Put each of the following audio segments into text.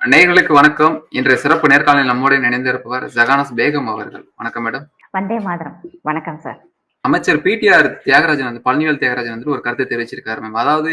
நேயர்களுக்கு வணக்கம். இன்றைய சிறப்பு நேர்காணலில் நம்முடன் இணைந்திருப்பவர் ஜகானஸ் பேகம் அவர்கள். வணக்கம் மேடம். வந்தே மாதரம். வணக்கம் சார். அமைச்சர் பிடிஆர் தியாகராஜன் வந்து பழனிவேல் தியாகராஜன் வந்து ஒரு கருத்தை தெரிவிச்சிருக்காரு மேம். அதாவது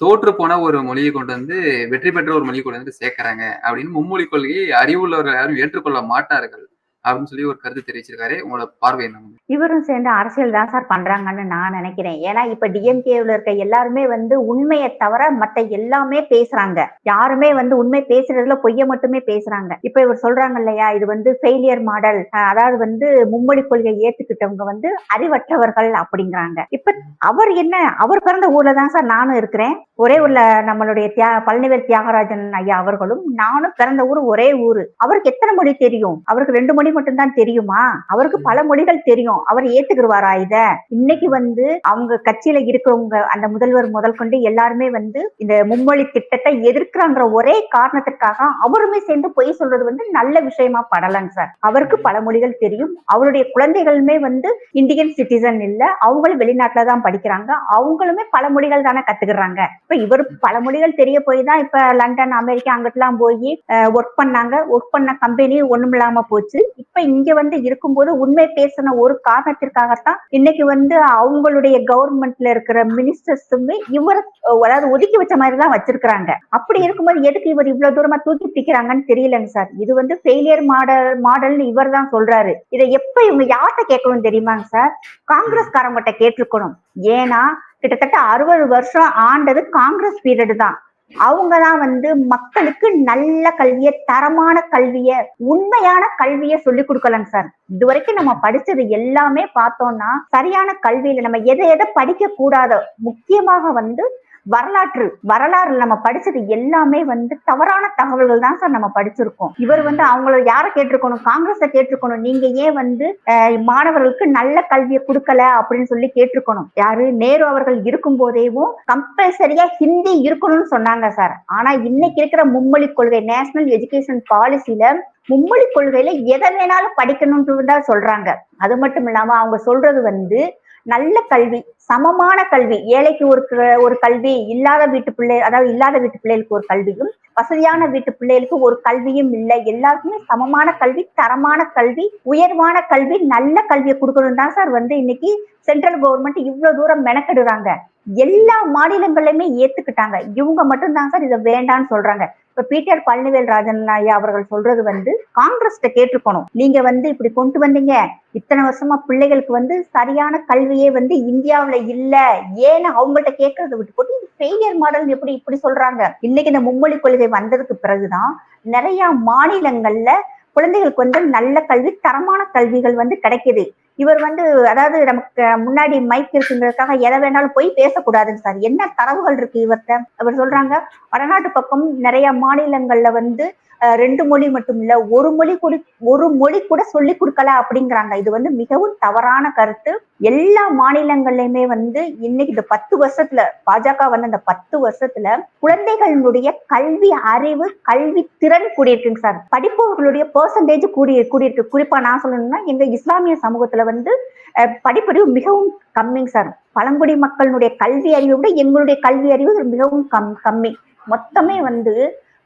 தோற்று போன ஒரு மொழியை கொண்டு வந்து வெற்றி பெற்ற ஒரு மொழியை கொண்டு வந்து சேர்க்கறாங்க அப்படின்னு மும்மொழி கொள்கையை அறிவுள்ளவர்கள் யாரும் ஏற்றுக்கொள்ள மாட்டார்கள். அப்படின்னு சொல்லி ஒரு கருத்து தெரிவிச்சிருக்காரு. உங்களோட பார்வை என்ன? இவரும் சேர்ந்து அரசியல் தான் சார் பண்றாங்கன்னு நான் நினைக்கிறேன். ஏன்னா இப்ப டிஎம்கேல இருக்க எல்லாருமே வந்து உண்மையை தவிர மத்த எல்லாமே பேசுறாங்க. யாருமே வந்து உண்மை பேசுறதுல பொய்ய மட்டுமே பேசுறாங்க. இப்ப இவர் சொல்றாங்க இல்லையா இது வந்து ஃபெயிலியர் மாடல் அதாவது வந்து மும்மொழி கொள்கை ஏத்துக்கிட்டவங்க வந்து அறிவற்றவர்கள் அப்படிங்கிறாங்க. இப்ப அவர் என்ன அவர் பிறந்த ஊர்ல தான் சார் நானும் இருக்கிறேன். ஒரே ஊர்ல நம்மளுடைய தியா பழனிவேல் தியாகராஜன் ஐயா அவர்களும் நானும் பிறந்த ஊர் ஒரே ஊரு. அவருக்கு எத்தனை மொழி தெரியும்? அவருக்கு ரெண்டு மொழி மட்டும்தான் தெரியுமா? அவருக்கு பல மொழிகள் தெரியும். அவர் ஏத்துக்கிடுவாரா இத? இன்னைக்கு வந்து அவங்க கட்சியில இருக்கிறவங்க அந்த முதல்வர் முதல் கொண்டு எல்லாருமே வந்து இந்த மும்மொழி திட்டத்தை எதிர்க்கிறாங்கிற ஒரே காரணத்திற்காக அவருமே சேர்ந்து பொய் சொல்றது வந்து நல்ல விஷயமா படலங்க சார். அவருக்கு பல மொழிகள் தெரியும். அவருடைய குழந்தைகளுமே வந்து இந்தியன் சிட்டிசன் இல்ல. அவங்களும் வெளிநாட்டுல தான் படிக்கிறாங்க. அவங்களுமே பல மொழிகள் தானே கத்துக்கிறாங்க இப்ப இவர் பல மொழிகள் தெரிய போய் தான் இப்ப லண்டன் அமெரிக்கா அங்கிட்டலாம் போய் ஒர்க் பண்ணாங்க. ஒர்க் பண்ண கம்பெனி ஒண்ணும் இல்லாம போச்சு. இப்ப இங்க வந்து இருக்கும்போது உண்மை பேசின ஒரு காரணத்திற்காகத்தான் இன்னைக்கு வந்து அவங்களுடைய கவர்மெண்ட்ல இருக்கிற மினிஸ்டர்ஸுமே இவர் அதாவது ஒதுக்கி வச்ச மாதிரி தான் வச்சிருக்கிறாங்க. அப்படி இருக்கும்போது எதுக்கு இவர் இவ்வளவு தூரமா தூக்கி பிடிக்கிறாங்கன்னு தெரியலங்க சார். இது வந்து ஃபெயிலியர் மாடல் மாடல்னு இவர் தான் சொல்றாரு. இதை எப்ப இவங்க யார்கிட்ட கேட்கணும் தெரியுமாங்க சார்? காங்கிரஸ்காரங்கிட்ட கேட்டிருக்கணும். ஏன்னா கிட்டத்தட்ட அறுபது வருஷம் ஆண்டது காங்கிரஸ் பீரியடு தான். அவங்க தான் வந்து மக்களுக்கு நல்ல கல்விய தரமான கல்விய உண்மையான கல்விய சொல்லி கொடுக்கலங்க சார். இது வரைக்கும் நம்ம படிச்சது எல்லாமே பார்த்தோம்னா சரியான கல்வியில நம்ம எதை எதை படிக்க கூடாத முக்கியமாக வந்து வரலாற்று வரலாறு நம்ம படிச்சது எல்லாமே வந்து தவறான தகவல்கள் தான் சார் நம்ம படிச்சிருக்கோம். இவர் வந்து அவங்கள யாரை கேட்டிருக்கணும்? காங்கிரஸை கேட்டிருக்கணும். நீங்க ஏன் வந்து மாணவர்களுக்கு நல்ல கல்வியை கொடுக்கல அப்படின்னு சொல்லி கேட்டிருக்கணும்? யாரு? நேரு அவர்கள் இருக்கும் போதேவும் கம்பல்சரியா ஹிந்தி இருக்கணும்னு சொன்னாங்க சார். ஆனா இன்னைக்கு இருக்கிற மும்மொழி கொள்கை நேஷனல் எஜுகேஷன் பாலிசியில மும்மொழி கொள்கையில எதை வேணாலும் படிக்கணும்னு தான் சொல்றாங்க. அது மட்டும் இல்லாம அவங்க சொல்றது வந்து நல்ல கல்வி சமமான கல்வி ஏழைக்கு ஒரு க- ஒரு கல்வி இல்லாத வீட்டு பிள்ளை அதாவது இல்லாத வீட்டு பிள்ளைகளுக்கு ஒரு கல்வியும் வசதியான வீட்டு பிள்ளைகளுக்கு ஒரு கல்வியும் இல்லை. எல்லாருக்குமே சமமான கல்வி தரமான கல்வி உயர்வான கல்வி நல்ல கல்வியை கொடுக்கணும் தான் சார் வந்து இன்னைக்கு சென்ட்ரல் கவர்மெண்ட் இவ்வளவு தூரம் மெனக்கெடுறாங்க. எல்லா மாநிலங்களையுமே ஏத்துக்கிட்டாங்க. இவங்க மட்டும் தான் சார் இதை வேண்டாம்னு சொல்றாங்க. இப்ப பழனிவேல் ராஜன் ஐயா அவர்கள் சொல்றது வந்து காங்கிரஸ்ட கேட்டுக்கணும் நீங்க வந்து இப்படி கொண்டு வந்தீங்க. இத்தனை வருஷமா பிள்ளைகளுக்கு வந்து சரியான கல்வியே வந்து இந்தியாவுல இல்ல. ஏன்னு அவங்கள்ட்ட கேட்கறத விட்டு போட்டு இது ஃபெயிலியர் மாடல் எப்படி இப்படி சொல்றாங்க. இன்னைக்கு இந்த மும்மொழி கொள்கை வந்ததுக்கு பிறகுதான் நிறைய மாநிலங்கள்ல குழந்தைகளுக்கு வந்து நல்ல கல்வி தரமான கல்விகள் வந்து கிடைக்குது. இவர் வந்து அதாவது நமக்கு முன்னாடி மைக் இருக்குங்கிறதுக்காக எதை வேணாலும் போய் பேசக்கூடாதுங்க சார். என்ன தரவுகள் இருக்கு இவர்கிட்ட அவர் சொல்றாங்க வடநாட்டு பக்கம் நிறைய மாநிலங்கள்ல வந்து ரெண்டு மொழி மட்டும் இல்ல ஒரு மொழி கூட ஒரு மொழி கூட சொல்லி கொடுக்கல அப்படிங்கிறாங்க. இது வந்து மிகவும் தவறான கருத்து. எல்லா மாநிலங்கள்லயுமே வந்து இன்னைக்கு இந்த பத்து வருஷத்துல பாஜக வந்து அந்த பத்து வருஷத்துல குழந்தைகளுடைய கல்வி அறிவு கல்வி திறன் கூடியிருக்குங்க சார். படிப்பவர்களுடைய பெர்சன்டேஜ் கூடி கூடியிருக்கு. குறிப்பா நான் சொல்லணும்னா எங்க இஸ்லாமிய சமூகத்துல வந்து படிப்பறிவு மிகவும் கம்மிங்க சார். பழங்குடி மக்களுடைய கல்வி அறிவை விட எங்களுடைய கல்வி அறிவு மிகவும் கம் கம்மி. மொத்தமே வந்து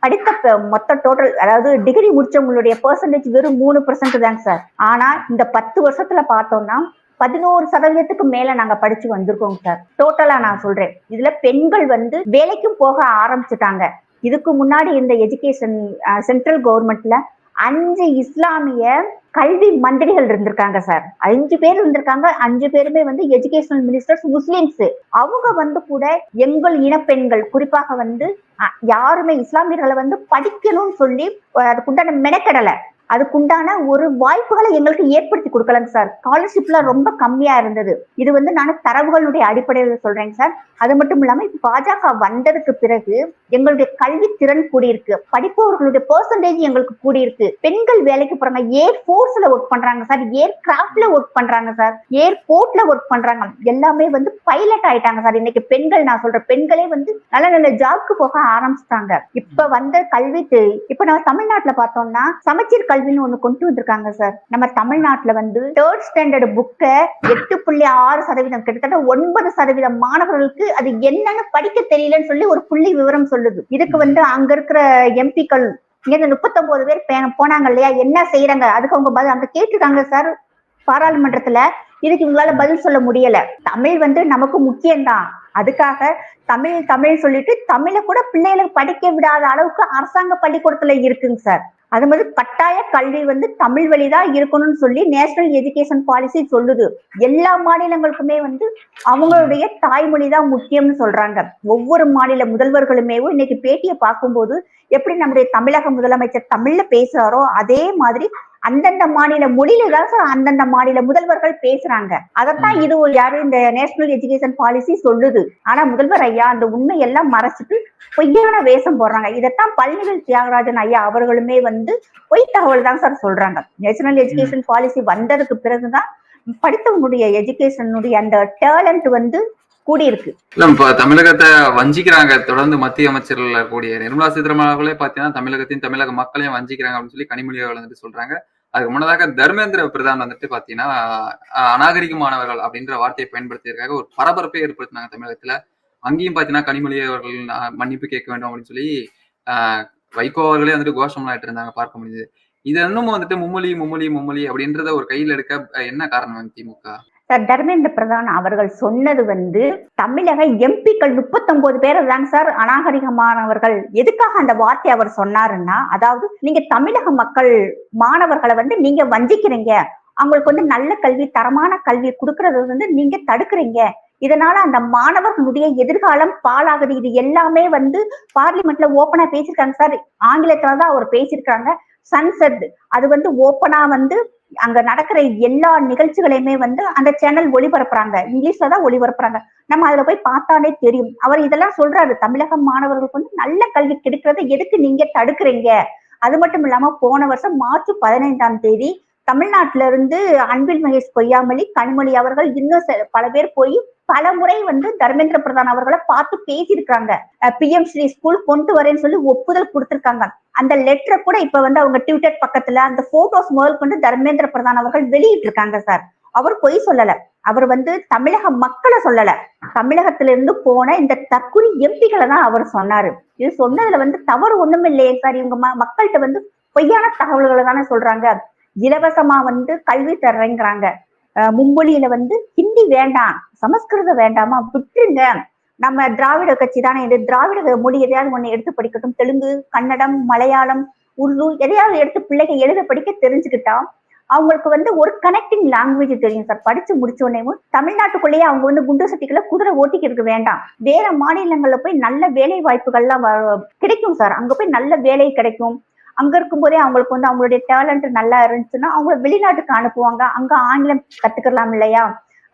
படித்த மொத்த டோட்டல் அதாவது டிகிரி முடிச்சவங்களுடைய பெர்சன்டேஜ் வெறும் மூணு பர்சன்ட் தாங்க சார் ஆனா இந்த பத்து வருஷத்துல பார்த்தோம்னா பதினோரு சதவீதத்துக்கு மேல நாங்க படிச்சு வந்திருக்கோங்க சார் டோட்டலா நான் சொல்றேன். இதுல பெண்கள் வந்து வேலைக்கும் போக ஆரம்பிச்சுட்டாங்க. இதுக்கு முன்னாடி இந்த எஜுகேஷன் சென்ட்ரல் கவர்மெண்ட்ல அஞ்சு இஸ்லாமிய கல்வி மந்திரிகள் இருந்திருக்காங்க சார் அஞ்சு பேர் இருந்திருக்காங்க. அஞ்சு பேருமே வந்து எஜுகேஷனல் மினிஸ்டர்ஸ் முஸ்லிம்ஸ். அவங்க வந்து கூட எங்கள் இனப்பெண்கள் குறிப்பாக வந்து யாருமே இஸ்லாமியர்களை வந்து படிக்கணும்னு சொல்லி அதுக்குண்டான மெனக்கடலை. அதுக்குண்டான ஒரு வாய்ப்புகளை எங்களுக்கு ஏற்படுத்தி கொடுக்கலங்க சார். ஸ்காலர்ஷிப்லாம் ரொம்ப கம்மியா இருந்தது. இது வந்து நான் தரவுகளுடைய அடிப்படையில் சொல்றேங்க சார். அது மட்டும் இல்லாம இப்ப பாஜக வந்ததுக்கு பிறகு எங்களுடைய கல்வி திறன் கூடியிருக்கு. படிப்பவர்களுடைய பெர்சன்டேஜ் எங்களுக்கு கூடியிருக்கு. பெண்கள் வேலைக்கு போறாங்க. ஏர் ஃபோர்ஸ்ல ஒர்க் பண்றாங்க சார். ஏர் கிராஃப்ட்ல ஒர்க் பண்றாங்க சார். ஏர் போர்ட்ல ஒர்க் பண்றாங்க. எல்லாமே வந்து பைலட் ஆயிட்டாங்க சார். இன்னைக்கு பெண்கள் நான் சொல்றேன். பெண்களே வந்து நல்ல நல்ல ஜாப்க்கு போக ஆரம்பிச்சிட்டாங்க. இப்ப வந்த கல்வி இப்ப நம்ம தமிழ்நாட்டுல பார்த்தோம்னா சமச்சீர் கல்வின்னு ஒண்ணு கொண்டு வந்திருக்காங்க சார் நம்ம தமிழ்நாட்டுல வந்து தேர்ட் ஸ்டாண்டர்ட் புக்கை எட்டு புள்ளி ஆறு சதவீதம் கிட்டத்தட்ட ஒன்பது சதவீதம் மாணவர்களுக்கு அது என்னன்னு படிக்க தெரியலன்னு சொல்லி ஒரு புள்ளி விவரம் சொல்லுது. இதுக்கு வந்து அங்க இருக்கிற எம்பிக்கள் இங்க முப்பத்தொன்பது பேர் போனாங்க இல்லையா? என்ன செய்யறாங்க அதுக்கு அவங்க பதில் அங்க கேட்டிருக்காங்க சார் பாராளுமன்றத்துல இதுக்கு இவங்களால பதில் சொல்ல முடியல. தமிழ் வந்து நமக்கு முக்கியம்தான். அதுக்காக தமிழ் தமிழ் சொல்லிட்டு தமிழை கூட பிள்ளைகளுக்கு படிக்க விடாத அளவுக்கு அரசாங்க பள்ளிக்கூடத்துல இருக்குங்க சார் அது மாதிரி கட்டாய கல்வி வந்து தமிழ் வழிதான் இருக்கணும்னு சொல்லி நேஷனல் எஜுகேஷன் பாலிசி சொல்லுது. எல்லா மாநிலங்களுக்குமே வந்து அவங்களுடைய தாய்மொழி தான் முக்கியம்னு சொல்றாங்க. ஒவ்வொரு மாநில முதல்வர்களுமே இன்னைக்கு பேட்டியை பார்க்கும்போது எப்படி நம்முடைய தமிழக முதலமைச்சர் தமிழ்ல பேசுறாரோ அதே மாதிரி அந்தந்த மாநில மொழியில அந்தந்த மாநில முதல்வர்கள் பேசுறாங்க. அதைத்தான் இது ஒரு யாரு இந்த நேஷனல் எஜுகேஷன் பாலிசி சொல்லுது. ஆனா முதல்வர் ஐயா அந்த உண்மையெல்லாம் மறைச்சிட்டு பொய்யான வேஷம் போடுறாங்க. இதைத்தான் பழனிவேல் தியாகராஜன் ஐயா அவர்களுமே வந்து பொய் தகவல் தான் சார் சொல்றாங்க நேஷனல் எஜுகேஷன் பாலிசி வந்ததுக்கு பிறகுதான் படித்தவங்களுடைய எஜுகேஷனுடைய அந்த டேலண்ட் வந்து கூடியிருக்கு. இப்ப தமிழகத்தை வஞ்சிக்கிறாங்க. தொடர்ந்து மத்திய அமைச்சர்கள் கூடிய நிர்மலா சீதாராமன் அவர்களே பாத்தீங்கன்னா தமிழகத்தையும் தமிழக மக்களையும் வஞ்சிக்கிறாங்க அப்படின்னு சொல்லி கனிமொழி அவர்கள் வந்துட்டு சொல்றாங்க. அதுக்கு முன்னதாக தர்மேந்திர பிரதான் வந்துட்டு பாத்தீங்கன்னா அநாகரிகமானவர்கள் அப்படின்ற வார்த்தையை பயன்படுத்தியிருக்காங்க. ஒரு பரபரப்பை ஏற்படுத்தினாங்க தமிழகத்துல. அங்கேயும் பாத்தீங்கன்னா கனிமொழி அவர்கள் மன்னிப்பு கேட்க வேண்டும் அப்படின்னு சொல்லி ஆஹ், வைகோ அவர்களே வந்துட்டு கோஷம் ஆயிட்டு இருந்தாங்க பார்க்க முடியுது இது இன்னும் வந்துட்டு மும்மொழி மும்மொழி மும்மொழி அப்படின்றத ஒரு கையில் எடுக்க என்ன காரணம் திமுக? சார் தர்மேந்திர பிரதான் அவர்கள் சொன்னது வந்து தமிழக எம்பிக்கள் முப்பத்தொன்பது பேர் தாங்க சார் அநாகரிகமானவர்கள். எதுக்காக அந்த வார்த்தை அவர் சொன்னாருன்னா அதாவது நீங்க தமிழக மக்கள் மாணவர்களை வந்து நீங்க வஞ்சிக்கிறீங்க. அவங்களுக்கு வந்து நல்ல கல்வி தரமான கல்வி கொடுக்கறது வந்து நீங்க தடுக்கிறீங்க. இதனால அந்த மாணவர்களுடைய எதிர்காலம் பாழாகுது. இது எல்லாமே வந்து பார்லிமெண்ட்ல ஓப்பனா பேசியிருக்காங்க சார். ஆங்கிலத்துலதான் அவர் பேசியிருக்காங்க சன்செட் அது வந்து ஓப்பனா வந்து அங்க நடக்கிற எல்லா நிகழ்ச்சிகளையுமே வந்து அந்த சேனல் ஒளிபரப்புறாங்க. இங்கிலீஷ்ல தான் ஒளிபரப்புறாங்க. நம்ம அதுல போய் பார்த்தாலே தெரியும். அவர் இதெல்லாம் சொல்றாரு. தமிழக மாணவர்களுக்கு வந்து நல்ல கல்வி கிடைக்கிறத எதுக்கு நீங்க தடுக்கிறீங்க? அது மட்டும் இல்லாம போன வருஷம் மார்ச் பதினைந்தாம் தேதி தமிழ்நாட்டில இருந்து அன்பில் மகேஷ் பொய்யாமொழி கனிமொழி அவர்கள் இன்னும் சில- பல பேர் போய் பல முறை வந்து தர்மேந்திர பிரதான் அவர்களை பார்த்து பேசியிருக்காங்க பி எம் ஸ்ரீ ஸ்கூல் கொண்டு வரேன்னு சொல்லி ஒப்புதல் கொடுத்திருக்காங்க. அந்த லெட்டரை கூட இப்ப வந்து அவங்க ட்விட்டர் பக்கத்துல அந்த போட்டோஸ் முதல் கொண்டு தர்மேந்திர பிரதான் அவர்கள் வெளியிட்டு இருக்காங்க சார் அவர் பொய் சொல்லல. அவர் வந்து தமிழக மக்களை சொல்லல. தமிழகத்திலிருந்து போன இந்த தற்குறி எம்பிகளை தான் அவர் சொன்னாரு. இது சொன்னதுல வந்து தவறு ஒண்ணும் இல்லையே சார் இவங்க மக்கள்கிட்ட வந்து பொய்யான தகவல்களை தானே சொல்றாங்க. இலவசமா வந்து கல்வி தர்றேங்கிறாங்க. அஹ் மும்மொழியில வந்து ஹிந்தி வேண்டாம் சமஸ்கிருதம் வேண்டாமா விட்டுருங்க. நம்ம திராவிட கட்சி தானே இது? திராவிட மொழி எதையாவது ஒண்ணு எடுத்து படிக்கட்டும். தெலுங்கு கன்னடம் மலையாளம் உருது எதையாவது எடுத்து பிள்ளைங்க எழுத படிக்க தெரிஞ்சுக்கிட்டா அவங்களுக்கு வந்து ஒரு கனெக்டிங் லாங்குவேஜ் தெரியும் சார். படிச்சு முடிச்ச உடனேவும் தமிழ்நாட்டுக்குள்ளேயே அவங்க வந்து குண்டு சட்டிக்குள்ள குதிரை ஓட்டிக்கிறதுக்கு வேண்டாம். வேற மாநிலங்கள்ல போய் நல்ல வேலை வாய்ப்புகள்லாம் வ- கிடைக்கும் சார். அங்க போய் நல்ல வேலை கிடைக்கும். அங்க இருக்கும்போதே அவங்களுக்கு வந்து அவங்களுடைய டேலண்ட் நல்லா இருந்துச்சுன்னா அவங்க வெளிநாட்டுக்கு அனுப்புவாங்க. அங்க ஆங்கிலம் கத்துக்கலாம் இல்லையா?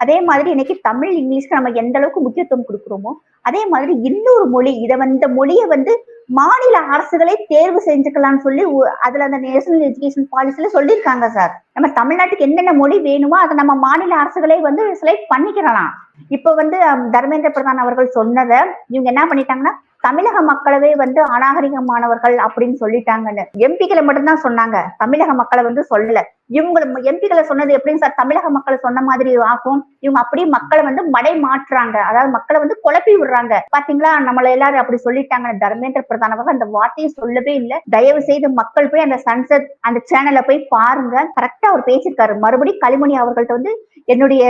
அதே மாதிரி இன்னைக்கு தமிழ் இங்கிலீஷ்க்கு நம்ம எந்த அளவுக்கு முக்கியத்துவம் கொடுக்குறோமோ அதே மாதிரி இன்னொரு மொழி இதை வந்து மொழியை வந்து மாநில அரசுகளே தேர்வு செஞ்சுக்கலாம்னு சொல்லி அதுல அந்த நேஷனல் எஜுகேஷன் பாலிசில சொல்லியிருக்காங்க சார். நம்ம தமிழ்நாட்டுக்கு என்னென்ன மொழி வேணுமோ அதை நம்ம மாநில அரசுகளே வந்து செலக்ட் பண்ணிக்கிறலாம். இப்ப வந்து தர்மேந்திர பிரதான் அவர்கள் சொன்னதை இவங்க என்ன பண்ணிட்டாங்கன்னா தமிழக மக்களவே வந்து அநாகரிகமானவர்கள் அப்படின்னு சொல்லிட்டாங்கன்னு. எம்பிக்களை மட்டும்தான் சொன்னாங்க. தமிழக மக்களை வந்து சொல்லல. இவங்க எம்பிக்களை சொன்னது எப்படின்னு சார்? தமிழக மக்களை சொன்ன மாதிரி ஆகும். இவங்க அப்படியே மக்களை வந்து மடை மாற்றுறாங்க அதாவது மக்களை வந்து குழப்பி விடுறாங்க. பாத்தீங்களா? நம்மள எல்லாரும் அப்படி சொல்லிட்டாங்க. தர்மேந்திர பிரதான் அவர்கள் அந்த வார்த்தையை சொல்லவே இல்லை. தயவு செய்து மக்கள் போய் அந்த சன்செட் அந்த சேனல்ல போய் பாருங்க. கரெக்டா அவர் பேசியிருக்காரு. மறுபடியும் களிமணி அவர்கள்ட்ட வந்து என்னுடைய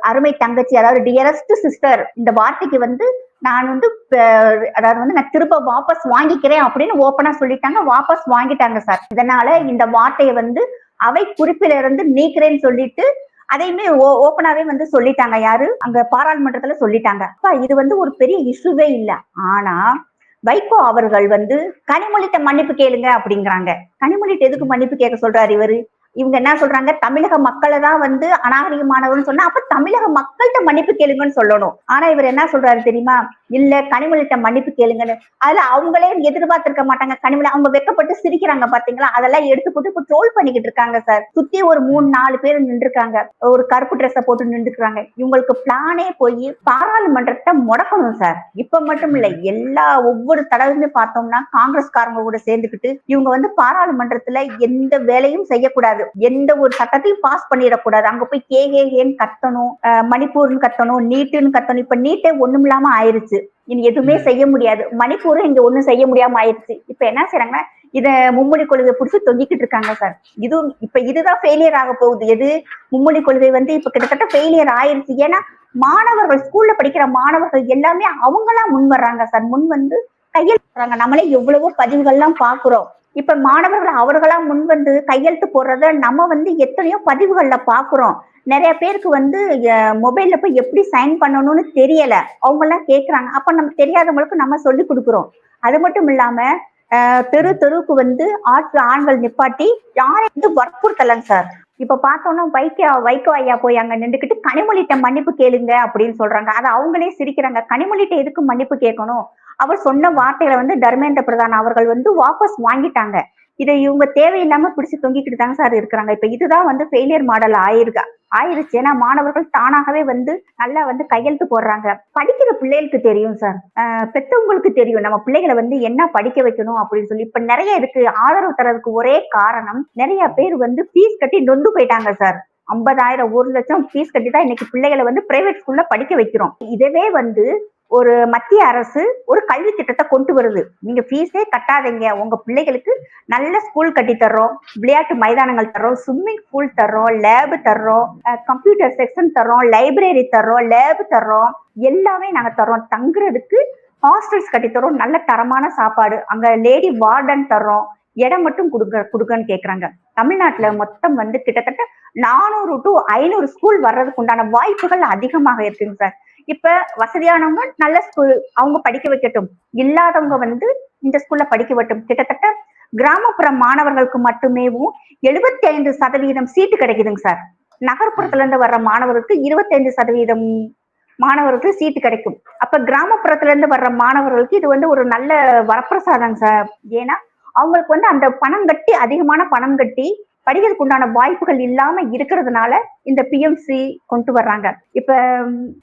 அருமை தங்கச்சி அதாவது டியரஸ்ட் சிஸ்டர் இந்த வார்த்தைக்கு வந்து நான் வந்து அதாவது வந்து நான் திரும்ப வாபஸ் வாங்கிக்கிறேன் அப்படின்னு ஓப்பனா சொல்லிட்டாங்க. வாபஸ் வாங்கிட்டாங்க சார் இதனால இந்த வார்த்தையை வந்து அவை குறிப்பில இருந்து நீக்கிறேன்னு சொல்லிட்டு அதையுமே ஓப்பனாவே வந்து சொல்லிட்டாங்க. யாரு? அங்க பாராளுமன்றத்துல சொல்லிட்டாங்க. இது வந்து ஒரு பெரிய இஷ்யூவே இல்ல. ஆனா வைகோ அவர்கள் வந்து கனிமொழிட்ட மன்னிப்பு கேளுங்க அப்படிங்கிறாங்க. கனிமொழிட்டு எதுக்கு மன்னிப்பு கேட்க சொல்றாரு இவரு? இவங்க என்ன சொல்றாங்க? தமிழக மக்களை தான் வந்து அநாகரிகமானவர்னு சொன்னா அப்ப தமிழக மக்கள்கிட்ட மன்னிப்பு கேளுங்கன்னு சொல்லணும். ஆனா இவர் என்ன சொல்றாரு தெரியுமா? இல்ல கனிமொழிட்ட மன்னிப்பு கேளுங்கன்னு. அதுல அவங்களே எதிர்பார்த்திருக்க மாட்டாங்க. கனிமொழி அவங்க வெக்கப்பட்டு சிரிக்கிறாங்க பாத்தீங்களா? அதெல்லாம் எடுத்து போட்டு ட்ரோல் பண்ணிக்கிட்டு இருக்காங்க சார் சுத்தி ஒரு மூணு நாலு பேர் நின்றுருக்காங்க. ஒரு கருப்பு ட்ரெஸ்ஸை போட்டு நின்றுக்கிறாங்க இவங்களுக்கு பிளானே போய் பாராளுமன்றத்தை முடக்கணும் சார் இப்ப மட்டும் இல்ல எல்லா ஒவ்வொரு தடவையுமே பார்த்தோம்னா காங்கிரஸ்காரங்க கூட சேர்ந்துக்கிட்டு இவங்க வந்து பாராளுமன்றத்துல எந்த வேலையும் செய்யக்கூடாது. எந்த ஒரு சட்டத்தையும் பாஸ் பண்ணிடக்கூடாது. அங்க போய் கே கே கத்தணும். மணிப்பூர்னு கத்தணும் நீட்டுன்னு கத்தணும். இப்ப நீட்டே ஒண்ணும் இல்லாம ஆயிருச்சு. இனி எதுவுமே செய்ய முடியாது. மணிப்பூரும் இங்க ஒண்ணும் செய்ய முடியாம ஆயிருச்சு இப்ப என்ன செய்யறாங்கன்னா இத மும்மொழி கொள்கை புடிச்சு தொங்கிக்கிட்டு இருக்காங்க சார். இது இப்ப இதுதான் ஃபெயிலியர் ஆக போகுது. எது? மும்மொழி கொள்கை வந்து இப்ப கிட்டத்தட்ட ஃபெயிலியர் ஆயிருச்சு. ஏன்னா மாணவர்கள் ஸ்கூல்ல படிக்கிற மாணவர்கள் எல்லாமே அவங்களா முன் வர்றாங்க சார். முன் வந்து கையெழுத்துறாங்க நம்மளே எவ்வளவோ பதிவுகள்லாம் பாக்குறோம் இப்ப மாணவர்கள் அவர்களா முன் வந்து கையெழுத்து போடுறத நம்ம வந்து எத்தனையோ பதிவுகள்ல பாக்குறோம் நிறைய பேருக்கு வந்து மொபைல்ல போய் எப்படி சைன் பண்ணணும்னு தெரியல. அவங்க எல்லாம் கேக்குறாங்க. அப்ப நம்ம தெரியாதவங்களுக்கு நம்ம சொல்லி கொடுக்குறோம். அது மட்டும் இல்லாம தெரு தெருவுக்கு வந்து ஆற்று ஆண்கள் நிப்பாட்டி யாரை வந்து வற்புறுத்தலங்க சார்? இப்ப பார்த்தோம்னா வைக்க வைகோ ஐயா போய் அங்க நின்றுக்கிட்டு கனிமொழிட்ட மன்னிப்பு கேளுங்க அப்படின்னு சொல்றாங்க. அதை அவங்களே சிரிக்கிறாங்க. கனிமொழிட்ட எதுக்கு மன்னிப்பு கேட்கணும்? அவர் சொன்ன வார்த்தைகளை வந்து தர்மேந்திர பிரதான் அவர்கள் வந்து வாபஸ் வாங்கிட்டாங்க. இதை இவங்க தேவையில்லாம பிடிச்சு தொங்கிக்கிட்டு தாங்க சார் இருக்கிறாங்க. இப்ப இதுதான் வந்து ஃபெயிலியர் மாடல் ஆயிருக்கா. ஆயிருச்சு. ஏன்னா மாணவர்கள் தானாகவே வந்து நல்லா வந்து கையெழுத்து போடுறாங்க. படிக்கிற பிள்ளைகளுக்கு தெரியும் சார் ஆஹ் பெத்தவங்களுக்கு தெரியும். நம்ம பிள்ளைகளை வந்து என்ன படிக்க வைக்கணும் அப்படின்னு சொல்லி. இப்ப நிறைய இருக்கு. ஆதரவு தரதுக்கு ஒரே காரணம் நிறைய பேர் வந்து ஃபீஸ் கட்டி நொந்து போயிட்டாங்க சார் ஐம்பதாயிரம் ஒரு லட்சம் ஃபீஸ் கட்டி தான் இன்னைக்கு பிள்ளைகளை வந்து பிரைவேட் ஸ்கூல்ல படிக்க வைக்கிறோம். இதவே வந்து ஒரு மத்திய அரசு ஒரு கல்வி திட்டத்தை கொண்டு வருது. நீங்க ஃபீஸே கட்டாதீங்க. உங்க பிள்ளைகளுக்கு நல்ல ஸ்கூல் கட்டி தர்றோம் விளையாட்டு மைதானங்கள் தர்றோம் ஸ்விம்மிங் பூல் தர்றோம் லேப் தர்றோம் கம்ப்யூட்டர் செக்ஷன் தர்றோம் லைப்ரரி தர்றோம் லேப் தர்றோம் எல்லாமே நாங்க தர்றோம். தங்குறதுக்கு ஹாஸ்டல்ஸ் கட்டி தர்றோம். நல்ல தரமான சாப்பாடு. அங்க லேடி வார்டன் தர்றோம். இடம் மட்டும் கொடுங்க கொடுங்கன்னு கேக்குறாங்க. தமிழ்நாட்டுல மொத்தம் வந்து கிட்டத்தட்ட நானூறு டு ஐநூறு ஸ்கூல் வர்றதுக்கு உண்டான வாய்ப்புகள் அதிகமாக இருக்குங்க சார். இப்ப வசதியானவங்க நல்ல ஸ்கூல் அவங்க படிக்க வைக்கட்டும். இல்லாதவங்க வந்து இந்த ஸ்கூல்ல படிக்க வைக்கட்டும். கிட்டத்தட்ட கிராமப்புற மாணவர்களுக்கு மட்டுமேவும் எழுபத்தி ஐந்து சதவீதம் சீட்டு கிடைக்குதுங்க சார் நகர்ப்புறத்துல இருந்து வர்ற மாணவர்களுக்கு இருபத்தைந்து சதவீதம் மாணவர்களுக்கு சீட்டு கிடைக்கும். அப்ப கிராமப்புறத்துல இருந்து வர்ற மாணவர்களுக்கு இது வந்து ஒரு நல்ல வரப்பிரசாதம் சார் ஏன்னா அவங்களுக்கு வந்து அந்த பணம் கட்டி அதிகமான பணம் கட்டி படிக்கிறதுக்கு உண்டான வாய்ப்புகள் இல்லாம இருக்கிறதுனால இந்த பிஎம்சி கொண்டு வர்றாங்க. இப்ப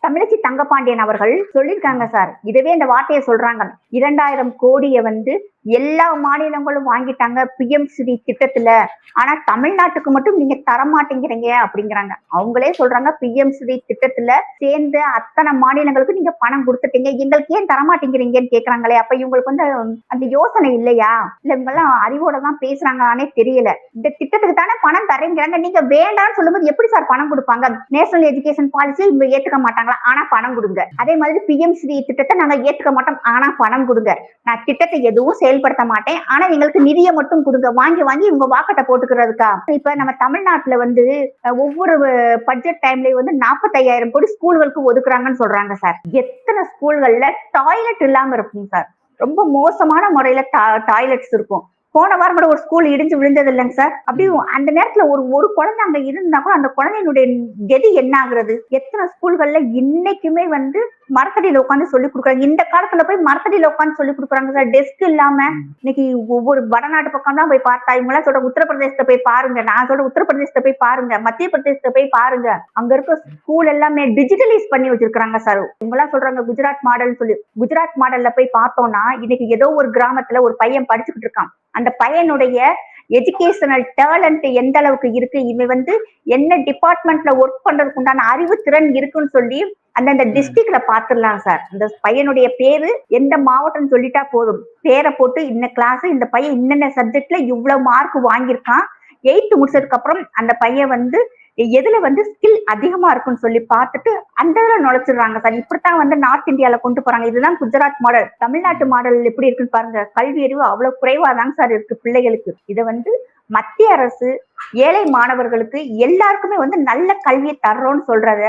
தமிழச்சி தங்கபாண்டியன் அவர்கள் சொல்லியிருக்காங்க சார். இதுவே இந்த வார்த்தையை சொல்றாங்க. இரண்டாயிரம் கோடியை வந்து எல்லா மாநிலங்களும் வாங்கிட்டாங்க பிஎம்சி திட்டத்துல. ஆனா தமிழ்நாட்டுக்கு மட்டும் நீங்க தர மாட்டேங்கிறீங்க அப்படிங்கிறாங்க. அவங்களே சொல்றாங்க பிஎம்சி திட்டத்துல சேர்ந்த அத்தனை மாநிலங்களுக்கு நீங்க பணம் கொடுத்துட்டீங்க. எங்களுக்கு ஏன் தர மாட்டேங்கிறீங்கன்னு கேக்குறாங்களே. அப்ப இவங்களுக்கு வந்து அந்த யோசனை இல்லையா? இல்ல இவங்க எல்லாம் அறிவோட தான் பேசுறாங்களானே தெரியல. இந்த திட்டத்துக்கு தானே பணம் தரேங்கிறாங்க. நீங்க வேண்டாம்னு சொல்லும்போது எப்படி சார் பணம் கொடுப்பாங்க? நேஷனல் எஜுகேஷன் பாலிசி இவங்க ஏத்துக்க மாட்டாங்களா? ஆனா பணம் கொடுங்க. அதே மாதிரி பிஎம்சி திட்டத்தை நாங்க ஏத்துக்க மாட்டோம். ஆனா பணம் கொடுங்க. நான் திட்டத்தை எதுவும் செயல்படுத்த மாட்டேன். ஆனா எங்களுக்கு நிதியை மட்டும் கொடுங்க. வாங்கி வாங்கி இவங்க வாக்கத்தை போட்டுக்கிறதுக்கா? இப்ப நம்ம தமிழ்நாட்டுல வந்து ஒவ்வொரு பட்ஜெட் டைம்லயும் வந்து நாற்பத்தையாயிரம் கோடி ஸ்கூல்களுக்கு ஒதுக்குறாங்கன்னு சொல்றாங்க சார் எத்தனை ஸ்கூல்கள்ல டாய்லெட் இல்லாம இருக்கும் சார் ரொம்ப மோசமான முறையில டாய்லெட்ஸ் இருக்கும். போன வாரம் கூட ஒரு ஸ்கூல் இடிஞ்சு விழுந்தது இல்லைங்க சார் அப்படியும் அந்த நேரத்துல ஒரு ஒரு குழந்தை அங்க இருந்தா கூட அந்த குழந்தையினுடைய கெதி என்ன ஆகுறது? எத்தனை ஸ்கூல்கள்ல இன்னைக்குமே வந்து மரத்தடியில உட்காந்து சொல்லி கொடுக்குறாங்க. இந்த காலத்துல போய் மரத்தடியில உட்காந்து சொல்லி கொடுக்குறாங்க சார். டெஸ்க் இல்லாம இன்னைக்கு ஒவ்வொரு வடநாட்டு பக்கம் தான் போய் பார்த்தா இவங்க எல்லாம் சொல்ற உத்தரப்பிரதேசத்தை போய் பாருங்க நான் சொல்ற உத்தரப்பிரதேசத்தை போய் பாருங்க மத்திய பிரதேசத்தை போய் பாருங்க. அங்க இருக்க ஸ்கூல் எல்லாமே டிஜிட்டலைஸ் பண்ணி வச்சிருக்காங்க சார். இவங்க எல்லாம் சொல்றாங்க குஜராத் மாடல் சொல்லி குஜராத் மாடல்ல போய் பார்த்தோம்னா இன்னைக்கு ஏதோ ஒரு கிராமத்துல ஒரு பையன் படிச்சுக்கிட்டு இருக்கான். அந்த பையனுடைய எஜுகேஷனல் டேலண்ட் எந்த அளவுக்கு இருக்கு? இவன் வந்து என்ன டிபார்ட்மெண்ட்ல ஒர்க் பண்றதுக்கு உண்டான அறிவு திறன் இருக்குன்னு சொல்லி அந்தந்த டிஸ்ட்ரிக்ட்ல பாத்துடலாம் சார் அந்த பையனுடைய பேரு எந்த மாவட்டம்னு சொல்லிட்டா போதும். பேரை போட்டு இந்த கிளாஸ் இந்த பையன் இன்னென்ன சப்ஜெக்ட்ல இவ்வளவு மார்க் வாங்கியிருக்கான்? எயித்து முடிச்சதுக்கு அப்புறம் அந்த பையன் வந்து எதுல வந்து ஸ்கில் அதிகமா இருக்குன்னு சொல்லி பார்த்துட்டு அந்த இதில் நுழைச்சிடுறாங்க சார். இப்படித்தான் வந்து நார்த் இந்தியால கொண்டு போறாங்க. இதுதான் குஜராத் மாடல் தமிழ்நாட்டு மாடல் எப்படி இருக்குன்னு பாருங்க. கல்வி அறிவு அவ்வளவு குறைவா தாங்க சார் இருக்கு பிள்ளைகளுக்கு. இதை வந்து மத்திய அரசு ஏழை மாணவர்களுக்கு எல்லாருக்குமே வந்து நல்ல கல்வியை தர்றோம்னு சொல்றத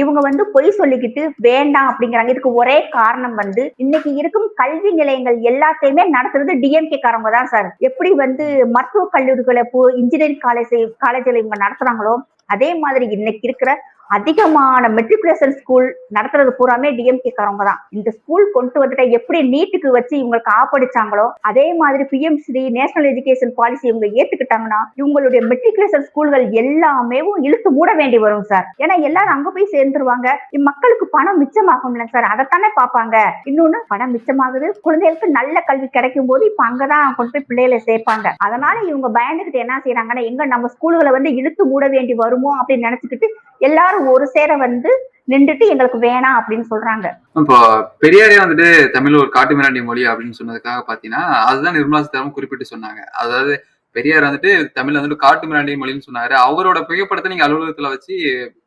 இவங்க வந்து பொய் சொல்லிக்கிட்டு வேண்டாம் அப்படிங்கிறாங்க. இதுக்கு ஒரே காரணம் வந்து இன்னைக்கு இருக்கும் கல்வி நிலையங்கள் எல்லாத்தையுமே நடத்துறது டிஎம்கே காரங்க தான் சார். எப்படி வந்து மருத்துவ கல்லூரிகளை இன்ஜினியரிங் காலேஜ் காலேஜில் இவங்க நடத்துறாங்களோ அதே மாதிரி இன்னைக்கு இருக்கிற அதிகமான மெட்ரிகுலேஷன் ஸ்கூல் நடத்துறது பூராமே டிஎம்கே காரவங்க தான் இந்த ஸ்கூல் கொண்டு வந்துட்டா எப்படி நீட்டுக்கு வச்சு இவங்களுக்கு ஆப்படிச்சாங்களோ அதே மாதிரி பிஎம்சி நேஷனல் எஜுகேஷன் பாலிசி இவங்க ஏத்துக்கிட்டாங்கன்னா இவங்களுடைய மெட்ரிகுலேஷன் ஸ்கூல்கள் எல்லாமே இழுத்து மூட வேண்டி வரும் சார் ஏன்னா எல்லாரும் அங்க போய் சேர்ந்துருவாங்க. மக்களுக்கு பணம் மிச்சமாகும்ல சார் அதைத்தானே பார்ப்பாங்க. இன்னொன்னு பணம் மிச்சமாகுது. குழந்தைகளுக்கு நல்ல கல்வி கிடைக்கும் போது இப்ப அங்கதான் கொண்டு போய் பிள்ளைகளை சேர்ப்பாங்க. அதனால இவங்க பயந்துகிட்டு என்ன செய்யறாங்கன்னா எங்க நம்ம ஸ்கூல்களை வந்து இழுத்து மூட வேண்டி வருமோ அப்படின்னு நினைச்சுக்கிட்டு எல்லாரும் ஒரு சேர வந்து நின்றுட்டு எங்களுக்கு வேணாம் அப்படின்னு சொல்றாங்க. இப்போ பெரியாரே வந்துட்டு தமிழ் ஒரு காட்டு மிராண்டி மொழி அப்படின்னு சொன்னதுக்காக பாத்தீங்கன்னா அதுதான் நிர்மலா சீதாராமன் குறிப்பிட்டு சொன்னாங்க. அதாவது பெரியார் வந்துட்டு தமிழ் வந்துட்டு காட்டு மிராண்டி மொழின்னு சொன்னாரு. அவரோட புகைப்படத்தை நீங்க அலுவலகத்துல வச்சு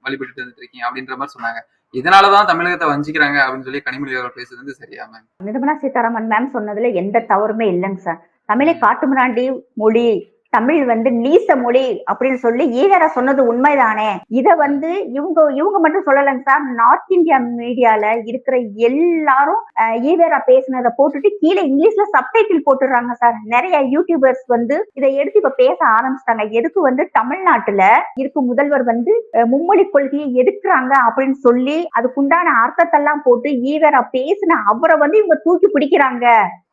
வழிபட்டு வந்துட்டு இருக்கீங்க அப்படின்ற மாதிரி சொன்னாங்க. இதனாலதான் தமிழகத்தை வஞ்சிக்கிறாங்க அப்படின்னு சொல்லி கனிமொழி அவர்கள் பேசுறது வந்து சரியா மேம் நிர்மலா சீதாராமன் மேம் சொன்னதுல எந்த தவறுமே இல்லைங்க சார் தமிழை காட்டுமிராண்டி மொழி தமிழ் வந்து நீச மொழி அப்படின்னு சொல்லி ஈவேரா சொன்னது உண்மைதானே? இத வந்து இவங்க இவங்க மட்டும் சொல்லலைங்க சார். நார்த் இந்தியா மீடியால இருக்கிற எல்லாரும் ஈவேரா பேசினதை போட்டுட்டு கீழே இங்கிலீஷ்ல சப்டைட்டில் போட்டுடுறாங்க சார். நிறைய யூடியூபர்ஸ் வந்து இதை எடுத்து இப்ப பேச ஆரம்பிச்சிட்டாங்க. எதுக்கு வந்து தமிழ்நாட்டுல இருக்கும் முதல்வர் வந்து மும்மொழி கொள்கையை எதுக்குறாங்க அப்படின்னு சொல்லி அதுக்குண்டான அர்த்தத்தெல்லாம் போட்டு ஈவேரா பேசின அவரை வந்து இவங்க தூக்கி பிடிக்கிறாங்க.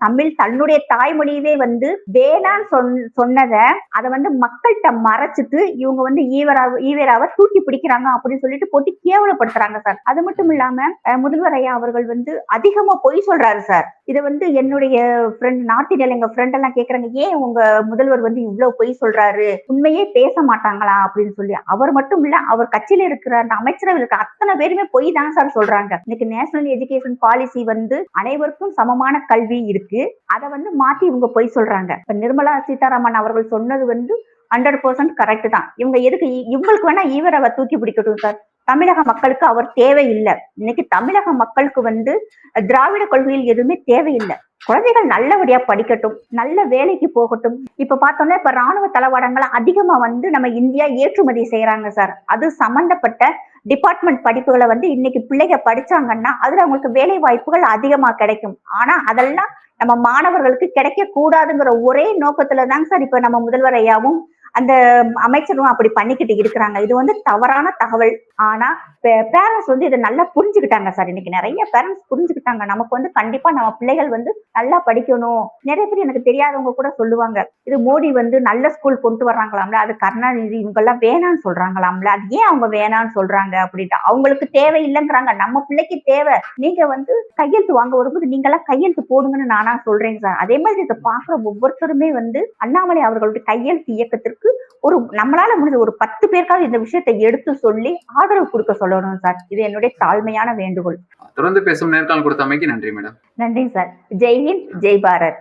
தமிழ் தன்னுடைய தாய்மொழியவே வந்து வேணான்னு சொன் சொன்னதை அதை வந்து மக்கள்கிட்ட மறைச்சிட்டு இவங்க வந்து ஈவராக ஈவேராவை தூக்கி பிடிக்கிறாங்க அப்படின்னு சொல்லிட்டு போட்டு கேவலப்படுத்துறாங்க சார். அது மட்டும் இல்லாம முதல்வர் ஐயா அவர்கள் வந்து அதிகமா பொய் சொல்றாரு சார். இதை வந்து என்னுடைய ஃப்ரெண்ட் நார்த் இந்தியால எங்க ஃப்ரெண்ட் எல்லாம் கேக்குறாங்க ஏன் உங்க முதல்வர் வந்து இவ்வளவு பொய் சொல்றாரு? உண்மையே பேச மாட்டாங்களா? அப்படின்னு சொல்லி. அவர் மட்டும் இல்ல அவர் கட்சியில இருக்கிற அந்த அமைச்சரவை இருக்கிற அத்தனை பேருமே பொய் தான் சார் சொல்றாங்க. இன்னைக்கு நேஷனல் எஜுகேஷன் பாலிசி வந்து அனைவருக்கும் சமமான கல்வி இருக்கு. அதை வந்து மாத்தி இவங்க பொய் சொல்றாங்க. இப்ப நிர்மலா சீதாராமன் அவர்கள் சொன்னது வந்து ஹண்ட்ரட் பர்சன்ட் கரெக்ட் தான். இவங்க எதுக்கு இவங்களுக்கு வேணா ஈவரவை தூக்கி பிடிக்கட்டும் சார் தமிழக மக்களுக்கு அவர் தேவையில்லை. இன்னைக்கு தமிழக மக்களுக்கு வந்து திராவிட கொள்கையில் எதுவுமே தேவையில்லை. குழந்தைகள் நல்லபடியா படிக்கட்டும் நல்ல வேலைக்கு போகட்டும். இப்ப பார்த்தோம்னா இப்ப ராணுவ தளவாடங்களை அதிகமா வந்து நம்ம இந்தியா ஏற்றுமதி செய்யறாங்க சார். அது சம்பந்தப்பட்ட டிபார்ட்மெண்ட் படிப்புகளை வந்து இன்னைக்கு பிள்ளைங்க படிச்சாங்கன்னா அதுல அவங்களுக்கு வேலை வாய்ப்புகள் அதிகமா கிடைக்கும். ஆனா அதெல்லாம் நம்ம மாணவர்களுக்கு கிடைக்க கூடாதுங்கிற ஒரே நோக்கத்துல தாங்க சார் இப்ப நம்ம முதல்வர் ஐயாவும் அந்த அமைச்சரும் அப்படி பண்ணிக்கிட்டு இருக்கிறாங்க. இது வந்து தவறான தகவல். ஆனா பேரண்ட்ஸ் வந்து இதை நல்லா புரிஞ்சுக்கிட்டாங்க சார். இன்னைக்கு நிறைய பேரண்ட்ஸ் புரிஞ்சுக்கிட்டாங்க. நமக்கு வந்து கண்டிப்பா நம்ம பிள்ளைகள் வந்து நல்லா படிக்கணும். நிறைய பேர் எனக்கு தெரியாதவங்க கூட சொல்லுவாங்க இது மோடி வந்து நல்ல ஸ்கூல் கொண்டு வர்றாங்களாம்ல அது கருணாநிதி இவங்க எல்லாம் வேணாம்னு சொல்றாங்களாம்ல அது ஏன் அவங்க வேணாம்னு சொல்றாங்க அப்படின்ட்டு. அவங்களுக்கு தேவை இல்லைங்கிறாங்க நம்ம பிள்ளைக்கு தேவை. நீங்க வந்து கையெழுத்து வாங்க வரும்போது நீங்க எல்லாம் கையெழுத்து போடுங்கன்னு நானா சொல்றேங்க சார். அதே மாதிரி இதை பாக்குற ஒவ்வொருத்தருமே வந்து அண்ணாமலை அவர்களுடைய கையெழுத்து இயக்கத்திற்கு ஒரு நம்மளால முடிஞ்ச ஒரு பத்து பேருக்காவது இந்த விஷயத்தை எடுத்து சொல்லி ஆதரவு கொடுக்க சொல்லணும் சார். இது என்னுடைய தாழ்மையான வேண்டுகோள். தொடர்ந்து பேசும் நேர்காணல் கொடுத்தமைக்கு நன்றி மேடம். நன்றி சார். ஜெய் ஹிந்த் ஜெய் பாரத்.